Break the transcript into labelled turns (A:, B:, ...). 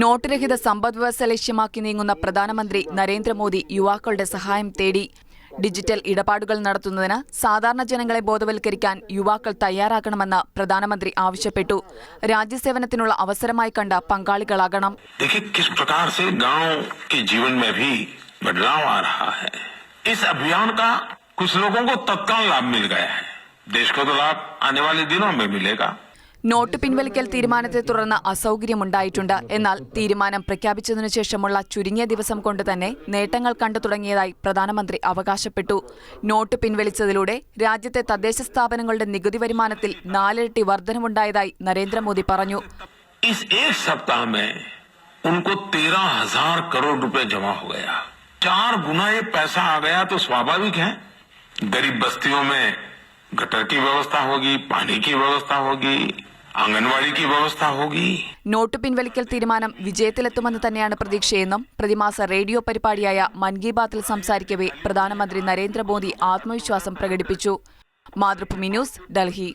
A: not രഹിത സമ്പദ് വ്യവസ്ഥ ലക്ഷ്യമാക്കി നീങ്ങുന്ന പ്രധാനമന്ത്രി നരേന്ദ്രമോദി യുവാക്കളുടെ സഹായം തേടി ഡിജിറ്റൽ ഇടപാടുകൾ നടത്തുന്നതിന് സാധാരണ ജനങ്ങളെ ബോധവൽക്കരിക്കാൻ യുവാക്കൾ തയ്യാറാകണമെന്ന് പ്രധാനമന്ത്രി ആവശ്യപ്പെട്ടു രാജ്യസേവനത്തിനുള്ള അവസരമായി കണ്ട പങ്കാളികളാകണം
B: देखिए किस प्रकार से गांव के जीवन में भी बदलाव आ रहा है इस अभियान का कुछ लोगों को तत्काल लाभ मिल गया है देश को तो लाभ आने वाले दिनों में मिलेगा
A: നോട്ട് പിൻവലിക്കൽ തീരുമാനത്തെ തുടർന്ന് അസൗകര്യമുണ്ടായിട്ടുണ്ട് എന്നാൽ തീരുമാനം പ്രഖ്യാപിച്ചതിനു ശേഷമുള്ള ചുരുങ്ങിയ ദിവസം കൊണ്ട് തന്നെ നേട്ടങ്ങൾ കണ്ടു തുടങ്ങിയതായി പ്രധാനമന്ത്രി അവകാശപ്പെട്ടു നോട്ട് പിൻവലിച്ചതിലൂടെ രാജ്യത്തെ തദ്ദേശ സ്ഥാപനങ്ങളുടെ നികുതി വരുമാനത്തിൽ നാലിരട്ടി വർധനവുണ്ടായതായി നരേന്ദ്രമോദി പറഞ്ഞു
B: इस एक सप्ताह में उनको तेरह हजार करोड़ रुपए जमा हो गया चार गुना ये पैसा आ गया तो स्वाभाविक है गरीब बस्तियों में गटर की व्यवस्था होगी पानी की व्यवस्था होगी आंगनवाड़ी की व्यवस्था होगी
A: നോട്ട് പിൻവലിക്കൽ തീരുമാനം വിജയത്തിലെത്തുമെന്ന് തന്നെയാണ് പ്രതീക്ഷയെന്നും പ്രതിമാസ റേഡിയോ പരിപാടിയായ മൻ കി ബാത്തിൽ സംസാരിക്കവെ പ്രധാനമന്ത്രി നരേന്ദ്രമോദി ആത്മവിശ്വാസം പ്രകടിപ്പിച്ചു മാതൃഭൂമി ന്യൂസ് ഡൽഹി